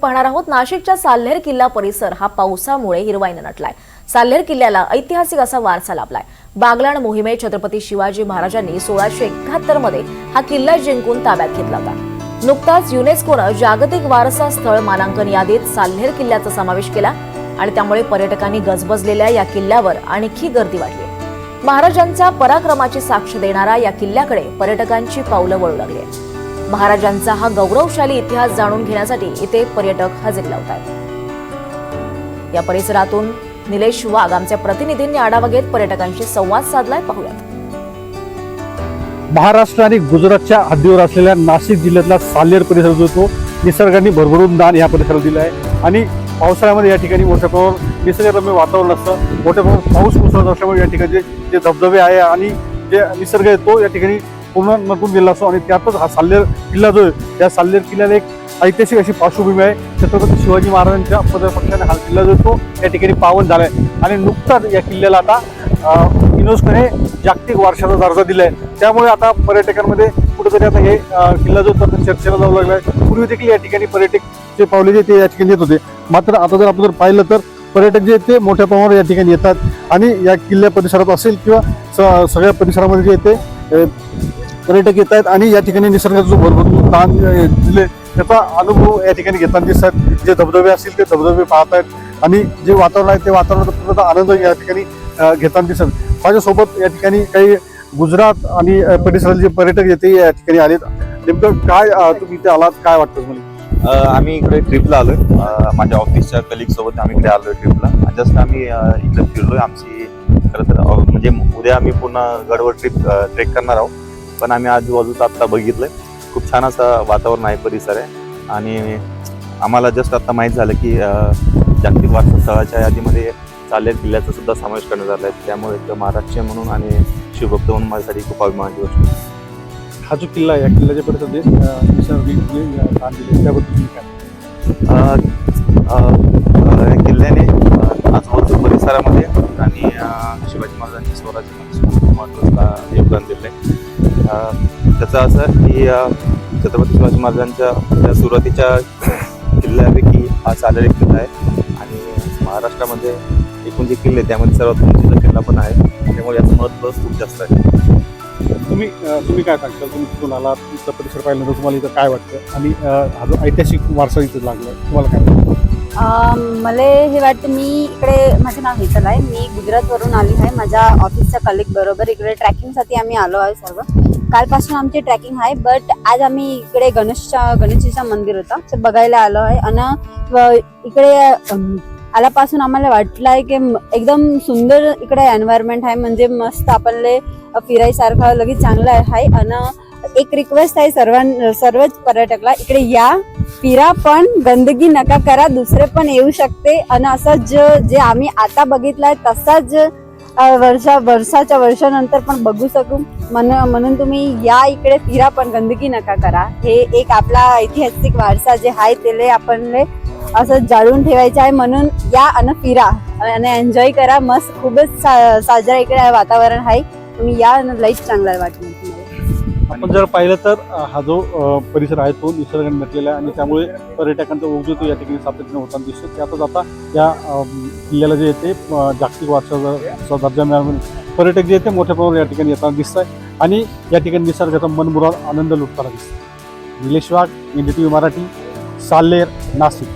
पाहणार आहोत. नाशिकच्या साल्हेर किल्ला परिसर हा पावसामुळे हिरवाईनं नटलाय. साल्हेर किल्ल्याला ऐतिहासिक असा वारसा लाभलाय. बागलाण मोहिमे छत्रपती शिवाजी महाराजांनी सोळाशे एकाहत्तरमध्ये हा किल्ला जिंकून ताब्यात घेतला होता. नुकताच युनेस्कोनं जागतिक वारसा स्थळ मानांकन यादीत साल्हेर किल्ल्याचा समावेश केला आणि त्यामुळे पर्यटकांनी गजबजलेल्या या किल्ल्यावर आणखी गर्दी वाढली. महाराजांच्या पराक्रमाची साक्ष देणारा या किल्ल्याकडे पर्यटकांची पावलं वळू लागली महाराजांचा हा गौरवशाली इतिहास जाणून घेण्यासाठी इथे पर्यटक हजेरी लावत आहेत या परिसरातून निलेश वाघ आमच्या प्रतिनिधींनी आढावा घेत पर्यटकांशी संवाद साधलाय. पाहूयात. महाराष्ट्र आणि गुजरातच्या हद्दीवर असलेल्या नाशिक जिल्ह्यातला सालेर परिसर जो तो निसर्गाने भरभरून दान या परिसराला दिला आहे आणि पावसाळ्यामध्ये या ठिकाणी मोठ्या प्रमाणावर निसर्गरम्य वातावरण असतं. मोठ्या प्रमाणात पाऊस कोसळत असल्यामुळे या ठिकाणी जे- जे धबधबे आहे आणि जे निसर्ग आहे तो या ठिकाणी पूर्ण नटून गेला असतो. आणि त्यातच हा साल्लेर किल्ला जो आहे त्या साल्लेर किल्ल्याला एक ऐतिहासिक अशी पार्श्वभूमी आहे. छत्रपती शिवाजी महाराजांच्या पदपक्षाने हा किल्ला जो तो या ठिकाणी पावन झाला आहे. आणि नुकताच या किल्ल्याला आता युनेस्कोने जागतिक वारशाचा दर्जा दिला आहे. त्यामुळे आता पर्यटकांमध्ये कुठेतरी आता हे किल्ला जो तर चर्चेला जाऊ लागला आहे. पूर्वी देखील या ठिकाणी पर्यटक जे पावले जे ते या ठिकाणी येत होते. मात्र आता जर आपण जर पाहिलं तर पर्यटक जे ते मोठ्या प्रमाणावर या ठिकाणी येतात. आणि या किल्ल्या परिसरात असेल किंवा स- सगळ्या परिसरामध्ये जे येते ते पर्यटक येत आहेत आणि या ठिकाणी निसर्गाचा जो भरभरून ताण दिले त्याचा अनुभव या ठिकाणी घेताना दिसतात जे धबधबे असतील ते धबधबे पाहत आहेत. आणि जे वातावरण आहे ते वातावरणाचा आनंद या ठिकाणी घेताना दिसत माझ्यासोबत या ठिकाणी काही गुजरात आणि अं, परिसरातले जे पर्यटक येते या ठिकाणी आलेत. नेमकं काय तुम्ही इथे आलात? काय वाटतं तुम्हाला? आम्ही इकडे ट्रिपला आलोय. माझ्या ऑफिसच्या कलिग सोबत आम्ही इकडे आलोय ट्रिपला. जस्ट आम्ही इकडे फिरलोय. आमची खरं तर म्हणजे उद्या आम्ही पुन्हा गडवर ट्रिप ट्रेक करणार आहोत. पण आम्ही आजूबाजूचं आत्ता बघितलंय. खूप छान असं वातावरण आहे परिसर आहे. आणि आम्हाला जस्ट आता माहीत झालं की जागतिक वारसा स्थळाच्या यादीमध्ये चालेल किल्ल्याचा सुद्धा समावेश करण्यात आला आहे. त्यामुळे एक महाराष्ट्रीय म्हणून आणि शिवभक्त म्हणून माझ्यासाठी खूप अभिमानाची गोष्ट आहे. हा जो किल्ला आहे या अं, दान दिले त्याबद्दल त्याचं असं की छत्रपती शिवाजी महाराजांच्या सुरुवातीच्या किल्ल्यापैकी हा चालेल एक किल्ला आहे. आणि महाराष्ट्रामध्ये एकूण जे किल्ले त्यामध्ये सर्वात उंचीचा किल्ला पण आहे. त्यामुळे याचं महत्त्व खूप जास्त आहे. तुम्ही तुम्ही काय सांगता? तुम्ही तिथून आलात इथं परिसर पाहिल्यानंतर तुम्हाला इथं काय वाटतं? आणि हा जो ऐतिहासिक वारसा इथं लागला तुम्हाला काय वाटतं? मला हे वाटतं मी इकडे माझं नाव हेतल आहे. मी गुजरातवरून आली आहे. माझ्या ऑफिसच्या कलिग बरोबर इकडे ट्रॅकिंगसाठी आम्ही आलो आहे सर्व. कालपासून आमची ट्रॅकिंग आहे बट आज आम्ही इकडे गणेशच्या गणेशजीचा मंदिर होता. ते बघायला आलो आहे. आणि इकडे आल्यापासून आम्हाला वाटलं आहे की एकदम सुंदर इकडे एन्व्हायरमेंट आहे. म्हणजे मस्त आपल्याला फिरायसारखं लगेच चांगलं आहे. आणि एक रिक्वेस्ट आहे सर्वां सर्वच पर्यटकला इकडे या. फिरा पण गंदगी नका करा दुसरे पण येऊ शकते. आणि असं जे आम्ही आता बघितलंय तसाच वर्षा वर्षाच्या वर्षानंतर पण बघू शकू. म्हणून म्हणून तुम्ही या इकडे फिरा पण गंदगी नका करा. हे एक आपला ऐतिहासिक वारसा जे आहे त्याला आपण असं जाळून ठेवायचं आहे. म्हणून या आणि फिरा. आणि एन्जॉय करा. मस्त खूपच सा- साजरा इकडे वातावरण आहे. तुम्ही या आणि लईच चांगला वाटलं. आपण जर पाहिलं तर हा जो परिसर आहे तो निसर्गाने नटलेला आहे आणि त्यामुळे पर्यटकांचा ओघ जो तो या ठिकाणी सातत्याने होताना दिसतो त्यातच आता या किल्ल्याला जे येते जागतिक वारसा दर्जा मिळाला पर्यटक जे येते मोठ्या प्रमाणावर या ठिकाणी येताना दिसत आहे आणि या ठिकाणी निसर्गाचा मनमुराद आनंद लुटताना दिसतो Nilesh Wagh N T V Marathi Salher Nashik.